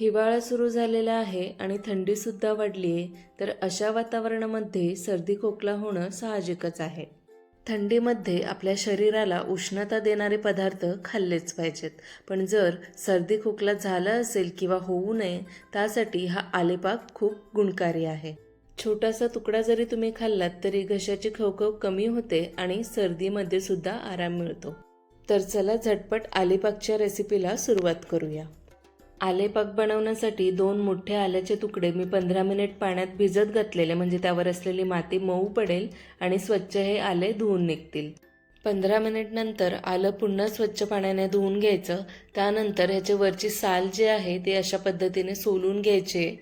हिवाळा सुरू झालेला आहे आणि थंडीसुद्धा वाढली आहे तर अशा वातावरणामध्ये सर्दी खोकला होणं साहजिकच आहे. थंडीमध्ये आपल्या शरीराला उष्णता देणारे पदार्थ खाल्लेच पाहिजेत. पण जर सर्दी खोकला झाला असेल किंवा होऊ नये त्यासाठी हा आलेपाक खूप गुणकारी आहे. छोटासा तुकडा जरी तुम्ही खाल्लात तरी घशाची खवखव कमी होते आणि सर्दीमध्ये सुद्धा आराम मिळतो. तर चला झटपट आलेपाकच्या रेसिपीला सुरुवात करूया. आलेपाक बनवण्यासाठी दोन मोठे आल्याचे तुकडे मी पंधरा मिनिट पाण्यात भिजत घातलेले म्हणजे त्यावर असलेली माती मऊ पडेल आणि स्वच्छ हे आले धुवून निघतील. पंधरा मिनिटनंतर आलं पुन्हा स्वच्छ पाण्याने धुवून घ्यायचं. त्यानंतर ह्याचे वरची साल जी आहे ती अशा पद्धतीने सोलून घ्यायचे.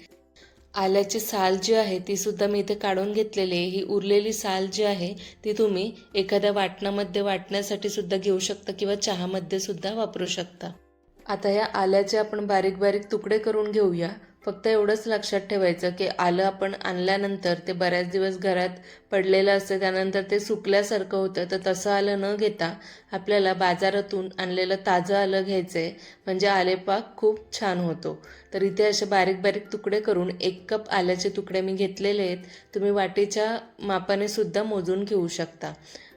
आल्याची साल जी आहे ती सुद्धा मी इथे काढून घेतलेली आहे. ही उरलेली साल जी आहे ती तुम्ही एखाद्या वाटणामध्ये वाटण्यासाठी सुद्धा घेऊ शकता किंवा चहामध्ये सुद्धा वापरू शकता. आता या आल्याचे आपण बारीक बारीक तुकडे करून घेऊया. फक्त एवढंच लक्षात ठेवायचं की आलं आपण आणल्यानंतर ते बऱ्याच दिवस घरात पडलेलं असतं त्यानंतर ते सुकल्यासारखं होतं तर तसं आलं न घेता आपल्याला बाजारातून आणलेलं ताजं आलं घ्यायचं आहे म्हणजे आलेपाक खूप छान होतो. तर इथे असे बारीक बारीक तुकडे करून एक कप आल्याचे तुकडे मी घेतलेले आहेत. तुम्ही वाटीच्या मापाने सुद्धा मोजून घेऊ शकता.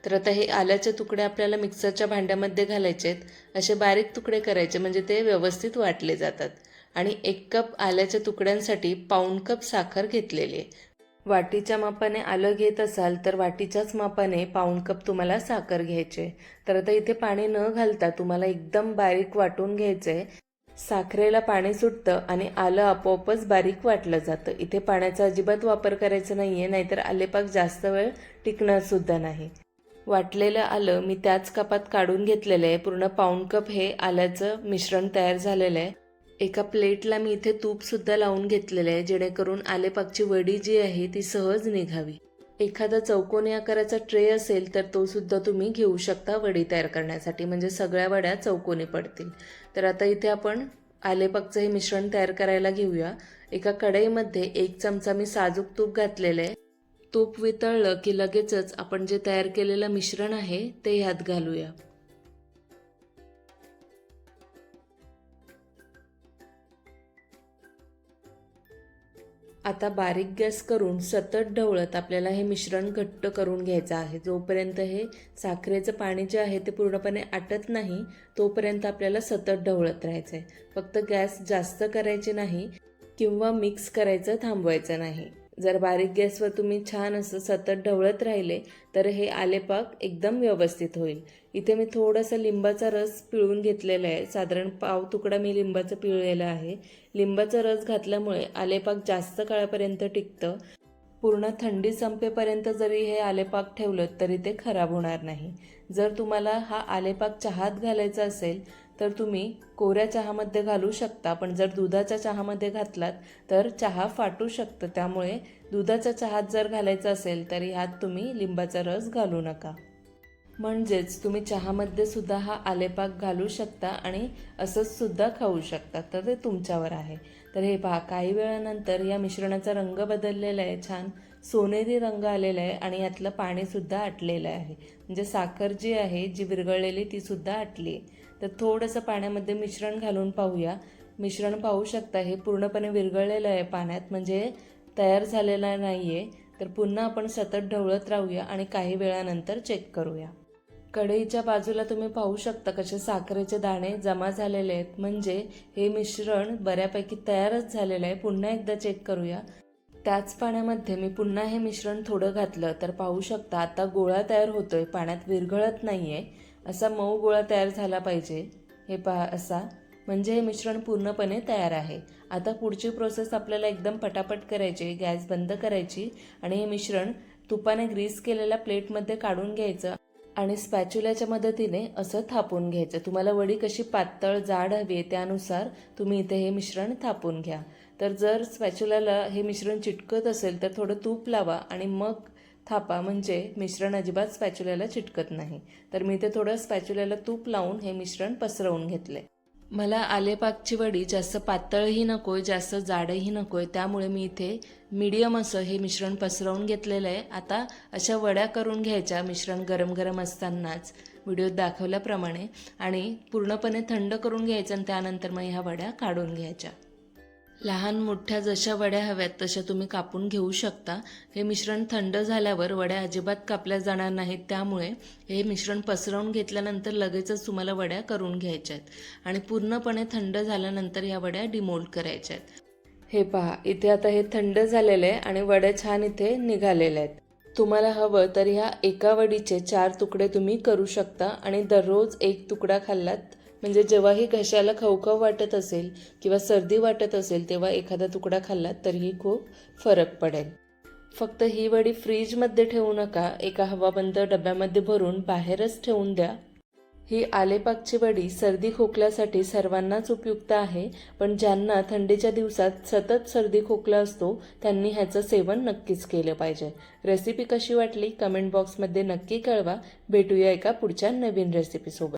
तर आता हे आल्याचे तुकडे आपल्याला मिक्सरच्या भांड्यामध्ये घालायचे आहेत. असे बारीक तुकडे करायचे म्हणजे ते व्यवस्थित वाटले जातात. आणि एक कप आल्याच्या तुकड्यांसाठी पाऊण कप साखर घेतलेली आहे. वाटीच्या मापाने आलं घेत असाल तर वाटीच्याच मापाने पाऊण कप तुम्हाला साखर घ्यायचे तर आता इथे पाणी न घालता तुम्हाला एकदम बारीक वाटून घ्यायचं आहे. साखरेला पाणी सुटतं आणि आलं आपोआपच बारीक वाटलं जातं. इथे पाण्याचा अजिबात वापर करायचा नाही आहे नाहीतर आलेपाक जास्त वेळ टिकणार सुद्धा नाही. वाटलेलं आलं मी त्याच कपात काढून घेतलेलं आहे. पूर्ण पाऊण कप हे आल्याचं मिश्रण तयार झालेलं आहे. एका प्लेटला मी इथे तूपसुद्धा लावून घेतलेलं आहे जेणेकरून आलेपाकची वडी जी आहे ती सहज निघावी. एखादा चौकोनी आकाराचा ट्रे असेल तर तो सुद्धा तुम्ही घेऊ शकता वडी तयार करण्यासाठी. म्हणजे सगळ्या वड्या चौकोनी पडतील. तर आता इथे आपण आलेपाकचं हे मिश्रण तयार करायला घेऊया. एका कढईमध्ये एक चमचा मी साजूक तूप घातलेलं आहे. तूप वितळलं की लगेचच आपण जे तयार केलेलं मिश्रण आहे ते ह्यात घालूया. आता बारीक गॅस करून सतत ढवळत आपल्याला हे मिश्रण घट्ट करून घ्यायचं आहे. जोपर्यंत हे साखरेचं पाणी जे आहे ते पूर्णपणे आटत नाही तोपर्यंत आपल्याला सतत ढवळत राहायचं आहे फक्त गॅस जास्त करायचे नाही किंवा मिक्स करायचं थांबवायचं नाही. जर बारीक गॅसवर तुम्ही छान असं सतत ढवळत राहिले तर हे आलेपाक एकदम व्यवस्थित होईल. इथे मी थोडासा लिंबाचा रस पिळून घेतलेला आहे. साधारण पाव तुकडा मी लिंबाचं पिळलेलं आहे. लिंबाचा रस घातल्यामुळे आलेपाक जास्त काळापर्यंत टिकतं. पूर्ण थंडी संपेपर्यंत जरी हे आलेपाक ठेवलं तरी ते खराब होणार नाही. जर तुम्हाला हा आलेपाक चहात घालायचा असेल तर तुम्ही कोऱ्या चहामध्ये घालू शकता पण जर दुधाच्या चहामध्ये घातलात तर चहा फाटू शकतं. त्यामुळे दुधाच्या चहात जर घालायचं असेल तर ह्यात तुम्ही लिंबाचा रस घालू नका. म्हणजेच तुम्ही चहामध्ये सुद्धा हा आलेपाक घालू शकता आणि असंच सुद्धा खाऊ शकता. तर ते तुमच्यावर आहे. तर हे पहा काही वेळानंतर या मिश्रणाचा रंग बदललेला आहे. छान सोनेरी रंग आलेला आहे आणि यातलं पाणीसुद्धा आटलेलं आहे. म्हणजे साखर जी आहे जी विरघळलेली ती सुद्धा आटली आहे. तर थोडंसं पाण्यामध्ये मिश्रण घालून पाहूया. मिश्रण पाहू शकता हे पूर्णपणे विरघळलेलं आहे पाण्यात. म्हणजे तयार झालेलं नाही आहे तर पुन्हा आपण सतत ढवळत राहूया आणि काही वेळानंतर चेक करूया. कढईच्या बाजूला तुम्ही पाहू शकता कसे साखरेचे दाणे जमा झालेले आहेत. म्हणजे हे मिश्रण बऱ्यापैकी तयारच झालेलं आहे. पुन्हा एकदा चेक करूया. त्याच पाण्यामध्ये मी पुन्हा हे मिश्रण थोडं घातलं. तर पाहू शकता आता गोळा तयार होतोय. पाण्यात विरघळत नाही आहे असा मऊ गोळा तयार झाला पाहिजे. हे पहा असा. म्हणजे हे मिश्रण पूर्णपणे तयार आहे. आता पुढची प्रोसेस आपल्याला एकदम पटापट करायची. गॅस बंद करायची. आणि हे मिश्रण तुपाने ग्रीस केलेल्या प्लेटमध्ये काढून घ्यायचं. आणि स्पॅच्युल्याच्या मदतीने असं थापून घ्यायचं. तुम्हाला वडी कशी पातळ जाड हवी आहे त्यानुसार तुम्ही इथे हे मिश्रण थापून घ्या. तर जर स्पॅच्युल्याला हे मिश्रण चिटकत असेल तर थोडं तूप लावा आणि मग थापा. म्हणजे मिश्रण अजिबात स्पॅच्युल्याला चिटकत नाही. तर मी इथे थोडं स्पॅच्युल्याला तूप लावून हे मिश्रण पसरवून घेतले मला आलेपाकची वडी जास्त पातळही नको आहे जास्त जाडही आहे त्यामुळे मी इथे मीडियम असं हे मिश्रण पसरवून घेतलेलं आहे. आता अशा वड्या करून घ्यायच्या मिश्रण गरम गरम असतानाच. व्हिडिओत दाखवल्याप्रमाणे. आणि पूर्णपणे थंड करून घ्यायचं आणि त्यानंतर मग ह्या वड्या काढून घ्यायच्या. लहान मोठ्या जशा वड्या हव्यात तशा तुम्ही कापून घेऊ शकता. हे मिश्रण थंड झाल्यावर वड्या अजिबात कापल्या जाणार नाहीत. त्यामुळे हे मिश्रण पसरवून घेतल्यानंतर लगेचच तुम्हाला वड्या करून घ्यायच्या आहेत आणि पूर्णपणे थंड झाल्यानंतर या वड्या डिमोल्ड करायच्या आहेत हे पहा इथे आता हे थंड झालेले आहे आणि वड्या छान इथे निघालेल्या आहेत. तुम्हाला हवं तर ह्या एका वडीचे चार तुकडे तुम्ही करू शकता आणि दररोज एक तुकडा खाल्लात म्हणजे जेव्हाही घशाला खवखव वाटत असेल किंवा सर्दी वाटत असेल तेव्हा एखादा तुकडा खाल्ला तरीही खूप फरक पडेल. फक्त ही वडी फ्रीजमध्ये ठेवू नका एका हवाबंद डब्यामध्ये भरून बाहेरच ठेवून द्या. ही आलेपाकची वडी सर्दी खोकल्यासाठी सर्वांनाच उपयुक्त आहे पण ज्यांना थंडीच्या दिवसात सतत सर्दी खोकला असतो त्यांनी ह्याचं सेवन नक्कीच केलं पाहिजे. रेसिपी कशी वाटली? कमेंट बॉक्समध्ये नक्की कळवा. भेटूया एका पुढच्या नवीन रेसिपीसोबत.